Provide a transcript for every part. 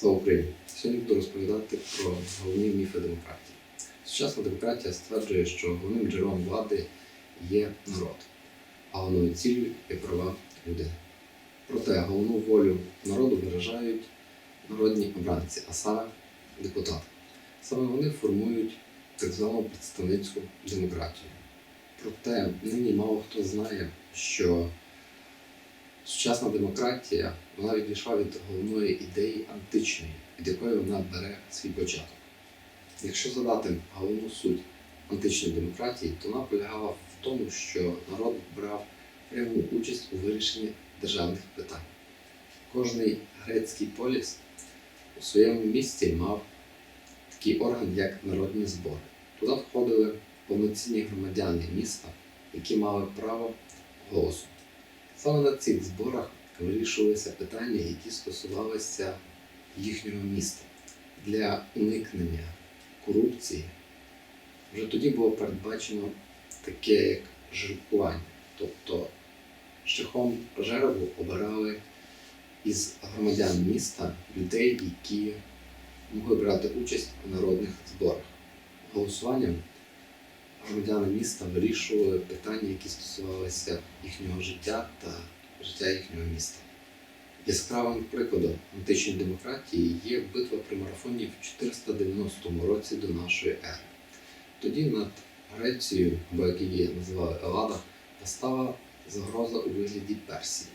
Слава Україні! Сьогодні буду розповідати про головні міфи демократії. Сучасна демократія стверджує, що головним джерелом влади є народ, а головною ціллю є права людини. Проте головну волю народу виражають народні обранці, а саме депутати. Саме вони формують так звану представницьку демократію. Проте нині мало хто знає, що Сучасна демократія вона відійшла від головної ідеї античної, від якої вона бере свій початок. Якщо задати головну суть античної демократії, то вона полягала в тому, що народ брав пряму участь у вирішенні державних питань. Кожний грецький поліс у своєму місці мав такий орган, як народні збори. Туди входили повноцінні громадяни міста, які мали право голосу. Саме на цих зборах вирішувалися питання, які стосувалися їхнього міста для уникнення корупції. Вже тоді було передбачено таке як жеребкування. Тобто шляхом жеребу обирали із громадян міста людей, які могли брати участь у народних зборах. Голосуванням громадяни міста вирішували питання, які стосувалися їхнього життя та життя їхнього міста. Яскравим прикладом античної демократії є битва при марафоні в 490 році до нашої ери. Тоді над Грецією, або як її називали Елада, постала загроза у вигляді Персії.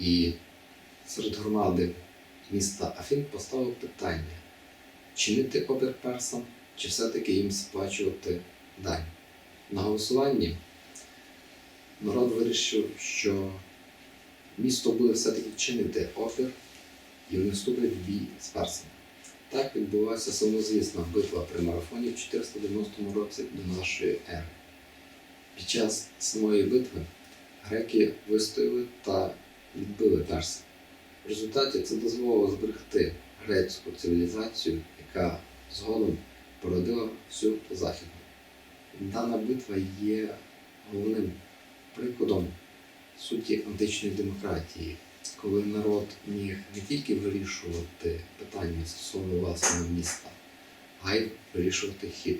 І серед громади міста Афін поставило питання, чинити опір персам чи все-таки їм сплачувати дань. На голосуванні народ вирішив, що місто буде все-таки чинити опір і вони вступлять в бій з персами. Так відбулася самозвісна битва при марафоні в 490 році до нашої ери. Під час самої битви греки вистояли та відбили персів. В результаті це дозволило зберегти грецьку цивілізацію, яка згодом породила всю західну. Дана битва є головним прикладом суті античної демократії, коли народ міг не тільки вирішувати питання стосовно власного міста, а й вирішувати хід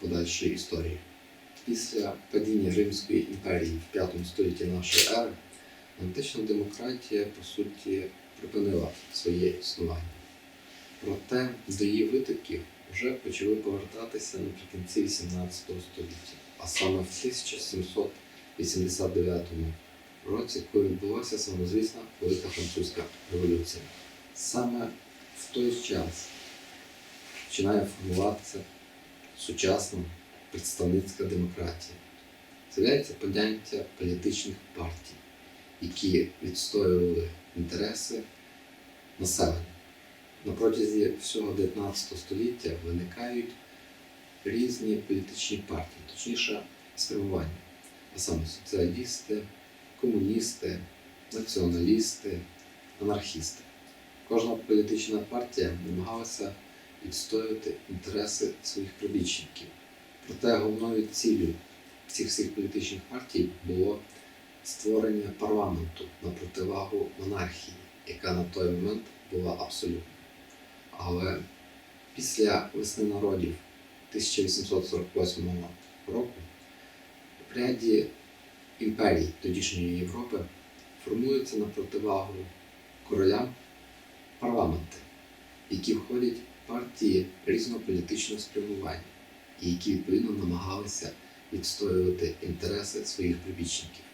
подальшої історії. Після падіння Римської імперії в V столітті нашої ери антична демократія, по суті, припинила своє існування. Проте до її витоків вже почали повертатися наприкінці 18 століття, а саме в 1789 році, коли відбулася самозвісна Велика Французька революція. Саме в той час починає формуватися сучасна представницька демократія. З'являється поняття політичних партій, які відстоювали інтереси населення на протязі всього 19 століття виникають різні політичні партії, точніше спрямування, а саме соціалісти, комуністи, націоналісти, анархісти. Кожна політична партія намагалася відстоювати інтереси своїх прибічників. Проте головною ціллю цих всіх політичних партій було створення парламенту на противагу монархії, яка на той момент була абсолютною. Але після весни народів 1848 року ряді імперій тодішньої Європи формуються на противагу королям парламенти, які входять в партії різного політичного спрямування, і які відповідно намагалися відстоювати інтереси своїх прибічників.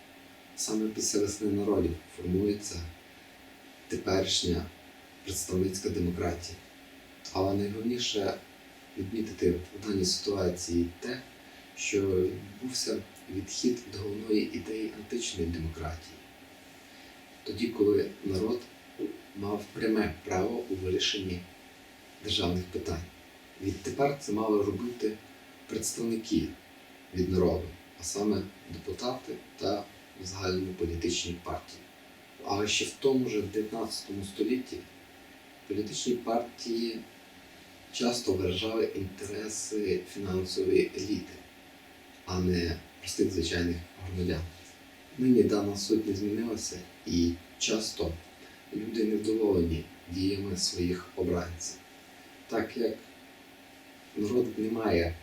Саме після весни народів формується теперішня представницька демократія. Але найголовніше відмітити в даній ситуації те, що відбувся відхід від головної ідеї античної демократії. Тоді, коли народ мав пряме право у вирішенні державних питань. Відтепер це мали робити представники від народу, а саме депутати та загальні політичні партії. Але ще в тому ж 19 столітті політичні партії часто виражали інтереси фінансової еліти, а не простих звичайних громадян. Нині дана суть змінилася, і часто люди невдоволені діями своїх обранців. Так як народ не має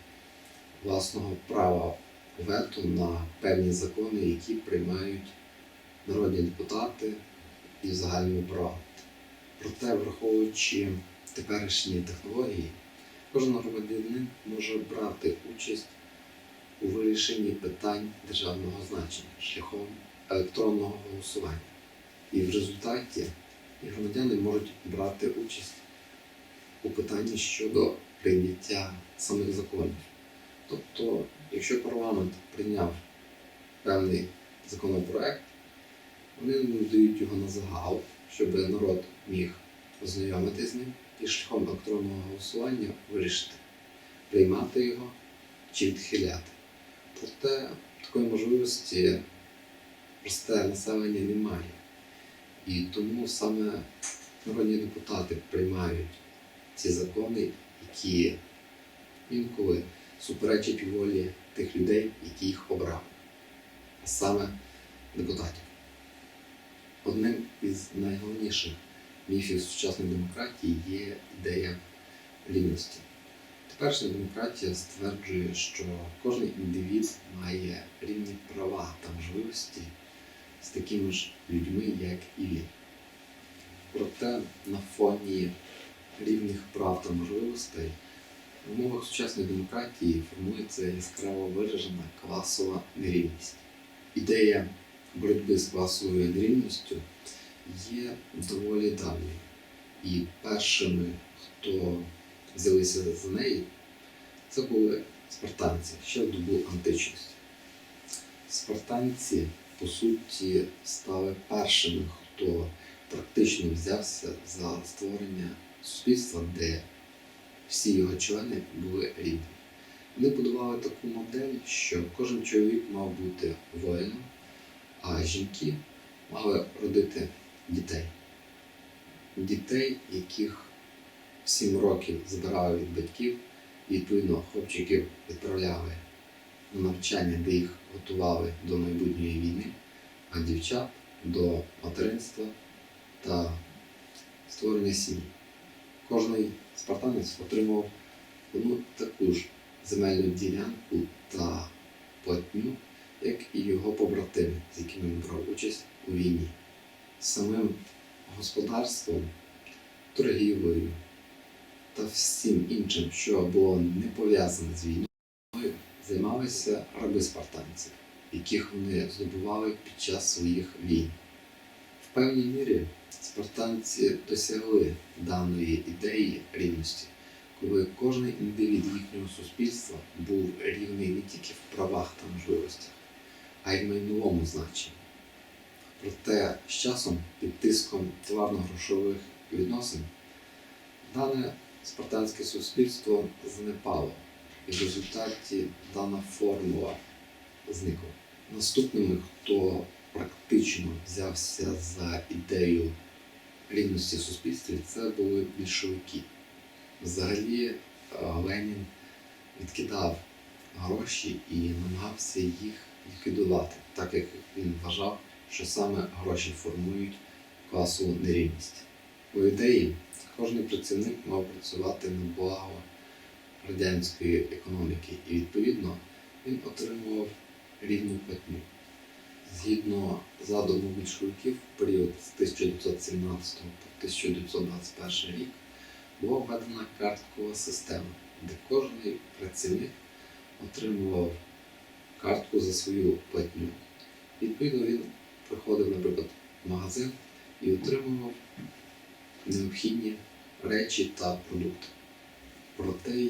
власного права вето на певні закони, які приймають народні депутати і загальну право. Проте, враховуючи теперішні технології, кожен громадянин може брати участь у вирішенні питань державного значення шляхом електронного голосування. І в результаті громадяни можуть брати участь у питанні щодо прийняття самих законів. Тобто, якщо парламент прийняв певний законопроект, вони надають його на загал, щоб народ міг ознайомитися з ним і шляхом електронного голосування вирішити, приймати його чи відхиляти. Проте такої можливості просте населення не має. І тому саме народні депутати приймають ці закони, які інколи суперечать волі тих людей, які їх обрали, а саме депутатів. Одним із найголовніших міфів сучасної демократії є ідея рівності. Теперішня демократія стверджує, що кожен індивід має рівні права та можливості з такими ж людьми, як і він. Проте на фоні рівних прав та можливостей в умовах сучасної демократії формується яскраво виражена класова нерівність. Ідея боротьби з класовою нерівністю є доволі давньою. І першими, хто взялися за неї, це були спартанці ще в добу античності. Спартанці, по суті, стали першими, хто практично взявся за створення суспільства, де всі його члени були рівні. Вони будували таку модель, що кожен чоловік мав бути воїном, а жінки мали родити дітей. Дітей, яких 7 років забирали від батьків, і відповідно хлопчиків відправляли на навчання, де їх готували до майбутньої війни, а дівчат до материнства та створення сім'ї. Кожний спартанець отримав одну таку ж земельну ділянку та платню, як і його побратими, з якими він брав участь у війні. Самим господарством, торгівлею та всім іншим, що було не пов'язане з війною, займалися раби спартанців, яких вони здобували під час своїх війн. В певній мірі спартанці досягли даної ідеї рівності, коли кожен індивід їхнього суспільства був рівний не тільки в правах та можливостях, а й в майновому значенні. Проте з часом під тиском товарно-грошових відносин дане спартанське суспільство занепало, і в результаті дана формула зникла. Наступними, хто практично взявся за ідею рівності в суспільстві, це були більшовики. Взагалі е, Ленін відкидав гроші і намагався їх ліквідувати, так як він вважав, що саме гроші формують класову нерівність. По ідеї, кожен працівник мав працювати на благо радянської економіки, і відповідно він отримував рівну платню. Згідно задуму більшовиків, в період з 1917 по 1921 рік була введена карткова система, де кожен працівник отримував картку за свою платню. Відповідно, він приходив, наприклад, в магазин і отримував необхідні речі та продукти. Проте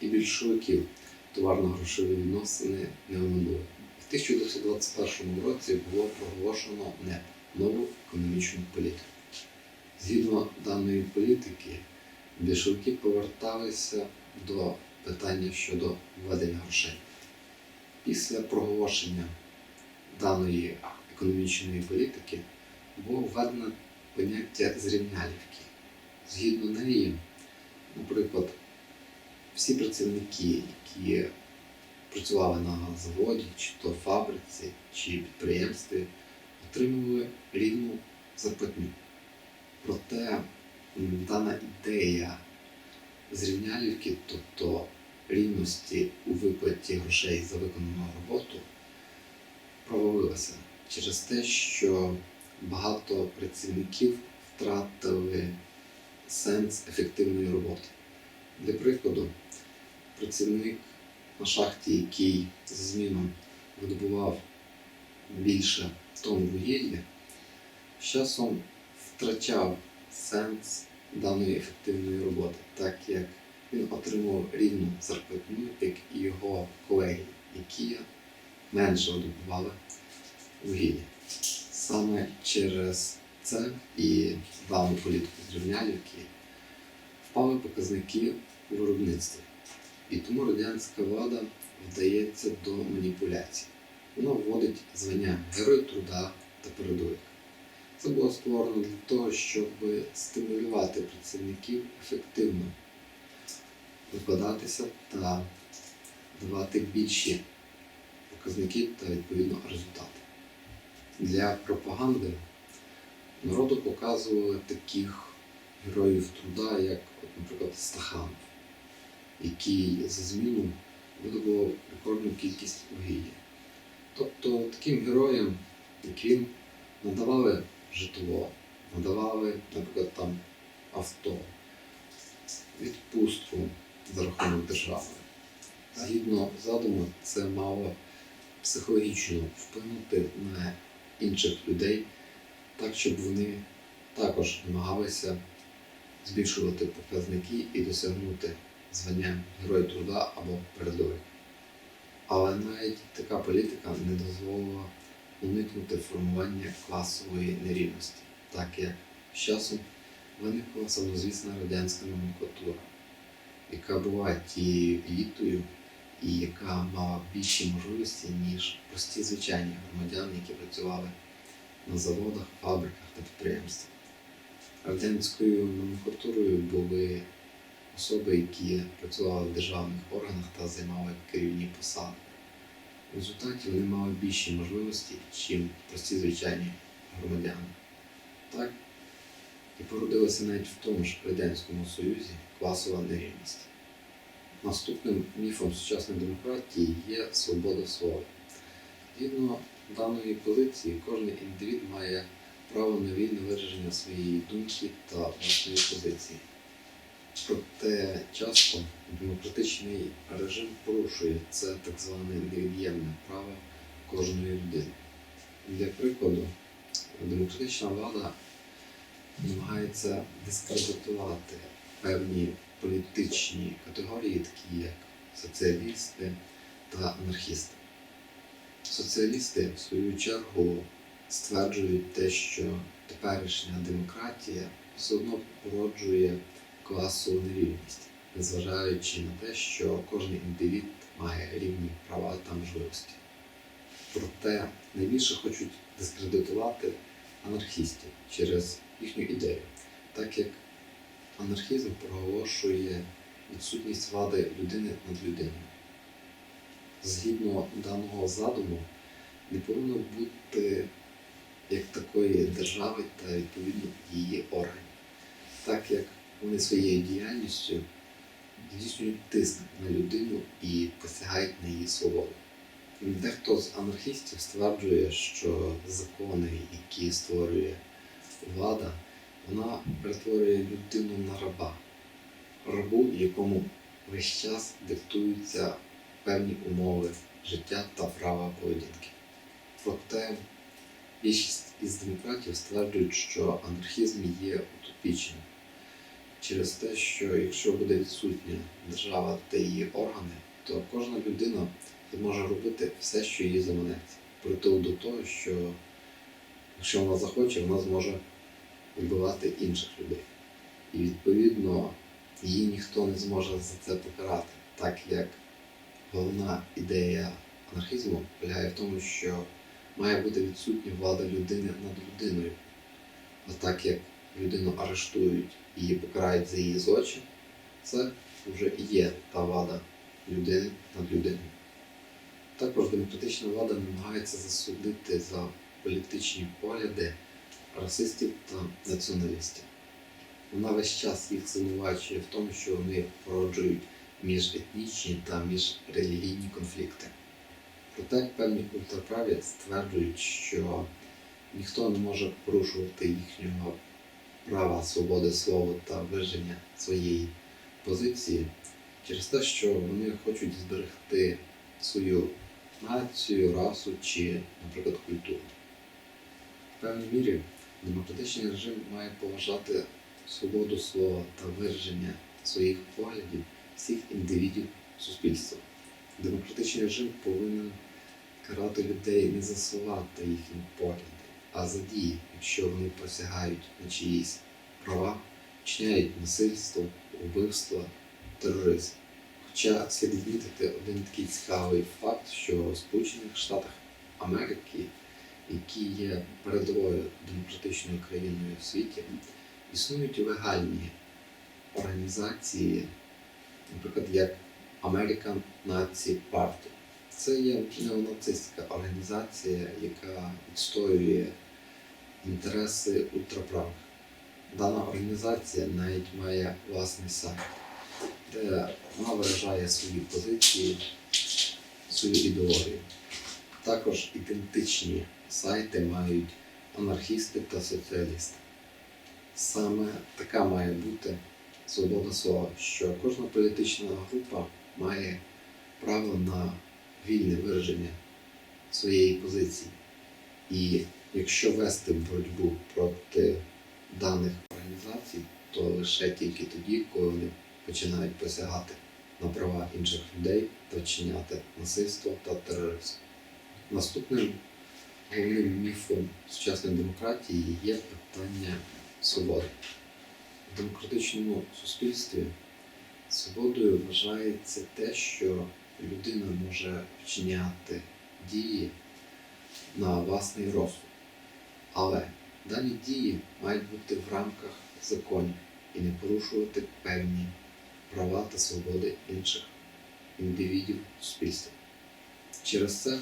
і більшовиків товарно-грошові відносини не оминули. В 1921 році було проголошено НЕП нову економічну політику. Згідно даної політики, більшовики поверталися до питання щодо введення грошей. Після проголошення даної економічної політики було введено поняття зрівнялівки. Згідно неї, наприклад, всі працівники, які працювали на заводі, чи то фабриці, чи підприємстві, отримували рівну зарплатню. Проте дана ідея зрівнялівки, тобто рівності у виплаті грошей за виконану роботу, провалилася через те, що багато працівників втратили сенс ефективної роботи. Для прикладу, працівник на шахті, який за зміну видобував більше тонн вугілля, з часом втрачав сенс даної ефективної роботи, так як він отримував рівну зарплатню, як і його колеги, які менше видобували вугілля. Саме через це і дану політику зрівнялівки впали показники у виробництві. І тому радянська влада вдається до маніпуляцій. Вона вводить звання Герой труда та передовик. Це було створено для того, щоб стимулювати працівників ефективно викладатися та давати більші показники та відповідно результати. Для пропаганди народу показували таких героїв труда, як, от, наприклад, Стаханов, який за зміну видобував рекордну кількість вугілля. Тобто таким героям, як він, надавали житло, надавали, наприклад, там авто, відпустку за рахунок держави. Згідно задуму, це мало психологічно вплинути на інших людей, так, щоб вони також намагалися збільшувати показники і досягнути звання Герой труда або передовик. Але навіть така політика не дозволила уникнути формування класової нерівності, так як з часом виникла самозвісна радянська номенклатура, яка була тією елітою і яка мала більші можливості, ніж прості звичайні громадяни, які працювали на заводах, фабриках та підприємствах. Радянською номенклатурою були особи, які працювали в державних органах та займали керівні посади. В результаті вони мали більші можливості, ніж прості звичайні громадяни. Так і породилася навіть в тому ж Радянському Союзі класова нерівність. Наступним міфом сучасної демократії є свобода слова. Згідно даної позиції, кожен індивід має право на вільне вираження своєї думки та власної позиції. Проте часто демократичний режим порушує це так зване невід'ємне право кожної людини. Для прикладу, демократична влада намагається дискредитувати певні політичні категорії, такі як соціалісти та анархісти. Соціалісти, в свою чергу, стверджують те, що теперішня демократія все одно породжує класову нерівність, незважаючи на те, що кожен індивід має рівні права та можливості. Проте найбільше хочуть дискредитувати анархістів через їхню ідею, так як анархізм проголошує відсутність влади людини над людиною. Згідно даного задуму, не повинно бути як такої держави та відповідно її органів, так як вони своєю діяльністю здійснюють тиск на людину і посягають на її свободу. Дехто з анархістів стверджує, що закони, які створює влада, вона перетворює людину на раба, рабу, якому весь час диктуються певні умови життя та права поведінки. Проте більшість із демократів стверджують, що анархізм є утопічним через те, що якщо буде відсутня держава та її органи, то кожна людина зможе робити все, що їй заманеться. Притул до того, що якщо вона захоче, вона зможе вбивати інших людей. І відповідно її ніхто не зможе за це покарати, так як головна ідея анархізму полягає в тому, що має бути відсутня влада людини над людиною. А так як людину арештують і її покарають за її злочин, це вже є та влада людини над людиною. Також демократична влада намагається засудити за політичні погляди расистів та націоналістів. вона весь час їх звинувачує в тому, що вони породжують міжетнічні та міжрелігійні конфлікти. Проте певні ультраправі стверджують, що ніхто не може порушувати їхнього права свободи слова та вираження своєї позиції через те, що вони хочуть зберегти свою націю, расу чи, наприклад, культуру. В певній мірі демократичний режим має поважати свободу слова та вираження своїх поглядів всіх індивідів суспільства. Демократичний режим повинен карати людей не за слова та їхні погляди, а за дії, якщо вони посягають на чиїсь права, вчиняють насильство, вбивства, тероризм. Хоча слід відмітити один такий цікавий факт, що в Сполучених Штатах Америки, які є передовою демократичною країною в світі, існують легальні організації, наприклад, як American Nazi Party. Це є неонацистська організація, яка відстоює інтереси ультраправих. Дана організація навіть має власний сайт, де вона виражає свої позиції, свою ідеологію. Також ідентичні сайти мають анархісти та соціалісти. Саме така має бути свобода слова, що кожна політична група має право на вільне вираження своєї позиції. І якщо вести боротьбу проти даних організацій, то лише тільки тоді, коли вони починають посягати на права інших людей та вчиняти насильство та тероризм. Наступним головним міфом сучасної демократії є питання свободи. В демократичному суспільстві свободою вважається те, що людина може вчиняти дії на власний розсуд. Але дані дії мають бути в рамках законів і не порушувати певні права та свободи інших індивідів суспільства. Через це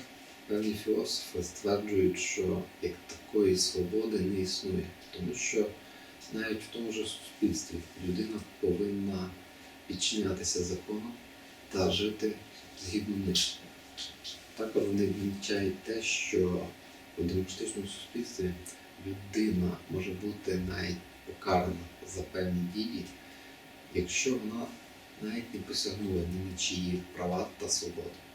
певні філософи стверджують, що як такої свободи не існує, тому що навіть в тому же суспільстві людина повинна підчинятися законам та жити згідно них. Також вони відмічають те, що у демократичному суспільстві людина може бути навіть покарана за певні дії, якщо вона навіть не посягнула ні на чиї права та свободи.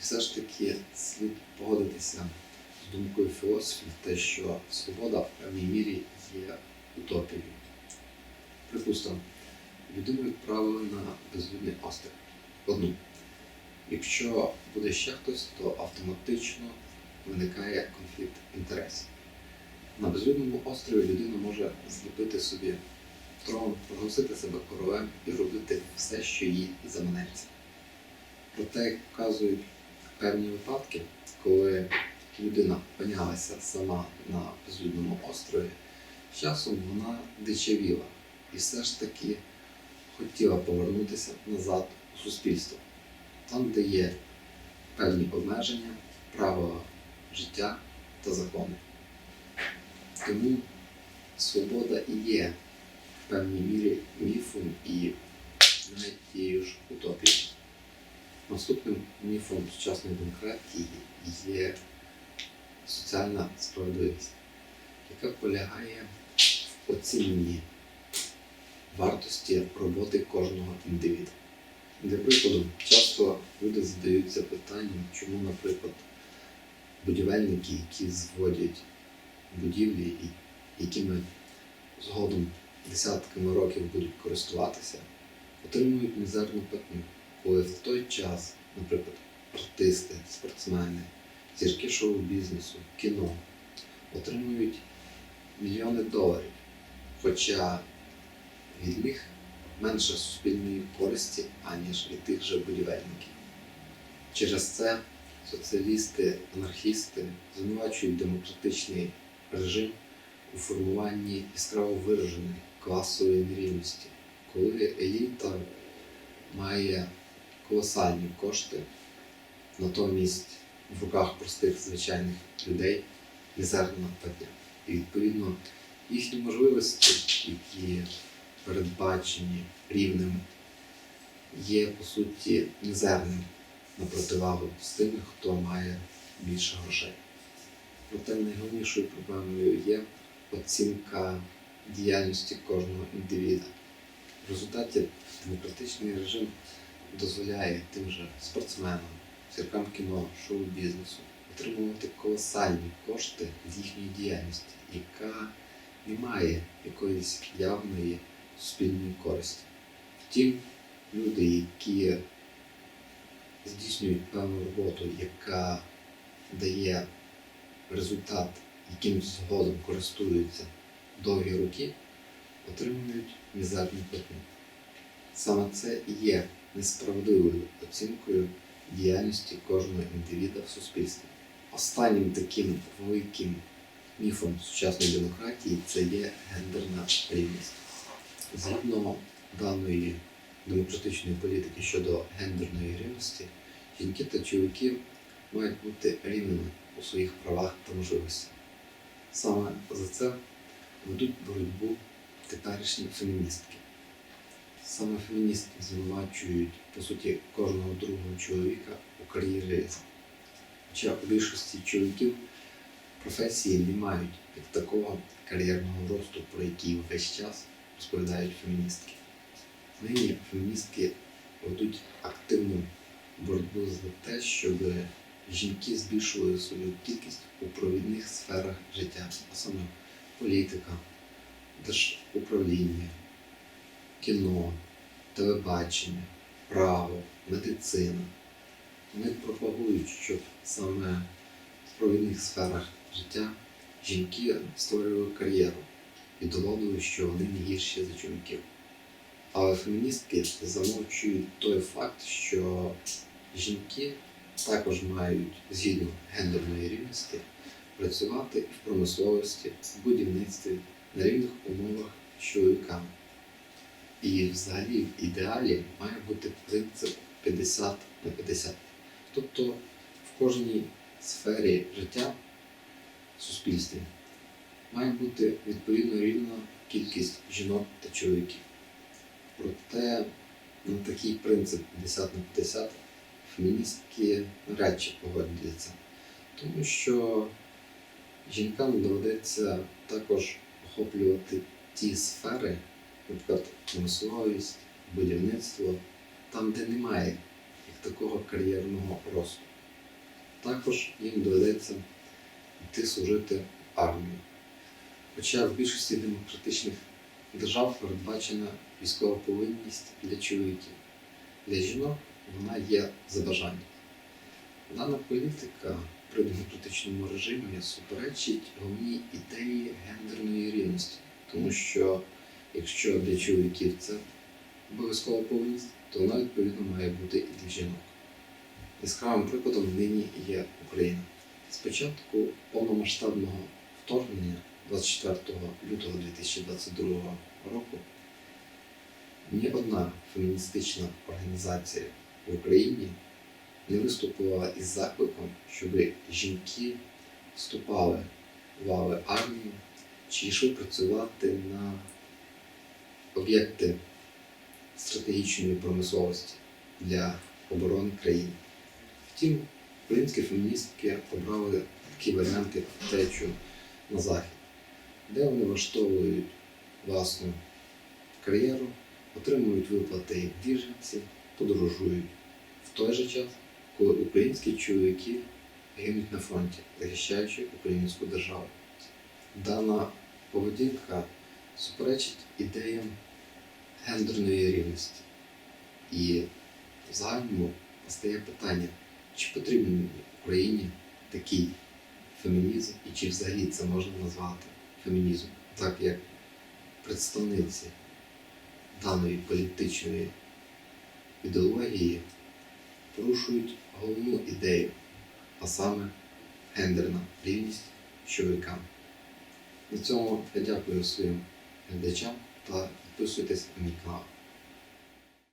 Все ж таки слід погодитися з думкою філософів, те, що свобода в певній мірі є утопією. Припустимо, людину відправили на безлюдний острів. Одну. Якщо буде ще хтось, то автоматично виникає конфлікт інтересів. На безлюдному острові людина може зліпити собі трон, проголосити себе королем і робити все, що їй заманеться. Проте, як показують певні випадки, коли людина опинялася сама на безлюдному острові, з часом вона дичавіла і все ж таки хотіла повернутися назад у суспільство, там, де є певні обмеження, правила життя та закони. Тому свобода і є в певній мірі міфом і навіть тією ж утопією. Наступним міфом сучасної демократії є соціальна справедливість, яка полягає в оціненні вартості роботи кожного індивіда. Для прикладу, часто люди задаються питанням, чому, наприклад, будівельники, які зводять будівлі, якими згодом десятками років будуть користуватися, отримують мізерну платню, коли в той час, наприклад, артисти, спортсмени, зірки шоу-бізнесу, кіно отримують мільйони доларів, хоча від них менше суспільної користі, аніж від тих же будівельників. Через це соціалісти, анархісти звинувачують демократичний режим у формуванні яскраво вираженої класової нерівності, коли еліта має колосальні кошти, натомість в руках простих звичайних людей мізерна платня. І відповідно їхні можливості, які передбачені рівнем, є по суті мізерним на противагу з тими, хто має більше грошей. Проте найголовнішою проблемою є оцінка діяльності кожного індивіда. В результаті демократичний режим дозволяє тим же спортсменам, зіркам кіно, шоу-бізнесу отримувати колосальні кошти з їхньої діяльності, яка не має якоїсь явної суспільної користі. Втім, люди, які здійснюють певну роботу, яка дає результат, яким згодом користуються довгі роки, отримують мізерну платню. Саме це і є несправедливою оцінкою діяльності кожного індивіда в суспільстві. Останнім таким великим міфом сучасної демократії це є гендерна рівність. Згідно даної демократичної політики щодо гендерної рівності, жінки та чоловіки мають бути рівними у своїх правах та можливостях. Саме за це ведуть боротьбу теперішні феміністки. Саме феміністки звинувачують, по суті, кожного другого чоловіка у кар'єризмі. Хоча у більшості чоловіків професії не мають такого кар'єрного росту, про який весь час розповідають феміністки. Нині феміністки ведуть активну боротьбу за те, щоб жінки збільшували свою кількість у провідних сферах життя, а саме політика, держуправління, кіно, телебачення, право, медицина. Вони пропагують, щоб саме в провідних сферах життя жінки створювали кар'єру і доводили, що вони не гірші за чоловіків. Але феміністки замовчують той факт, що жінки також мають згідно гендерної рівності працювати в промисловості, в будівництві на рівних умовах з чоловіками. І взагалі в ідеалі має бути принцип 50 на 50. Тобто в кожній сфері життя в суспільстві має бути відповідно рівна кількість жінок та чоловіків. Проте на такий принцип 50 на 50 феміністки навряд чи погодяться, тому що жінкам доведеться також охоплювати ті сфери, наприклад, промисловість, будівництво, там, де немає як такого кар'єрного росту. Також їм доведеться йти служити в армію. Хоча в більшості демократичних держав передбачена військова повинність для чоловіків. Для жінок вона є за бажанням. Дана політика при демократичному режимі суперечить головній ідеї гендерної рівності, тому що якщо для чоловіків це обов'язкова повинність, то вона відповідно має бути і для жінок. Яскравим прикладом нині є Україна. Спочатку повномасштабного вторгнення 24 лютого 2022 року ні одна феміністична організація в Україні не виступила із закликом, щоб жінки вступали в лави армії чи йшли працювати на об'єкти стратегічної промисловості для оборони країни. Втім, українські феміністки обрали такі варіанти втечу на захід, де вони влаштовують власну кар'єру, отримують виплати як біженці, подорожують в той же час, коли українські чоловіки гинуть на фронті, захищаючи українську державу. Дана поведінка суперечить ідеям гендерної рівності. І в загальному постає питання, чи потрібен Україні такий фемінізм, і чи взагалі це можна назвати фемінізмом, так як представниці даної політичної ідеології порушують головну ідею, а саме гендерна рівність з чоловіками. На цьому я дякую своїм Deci am la 200 mica.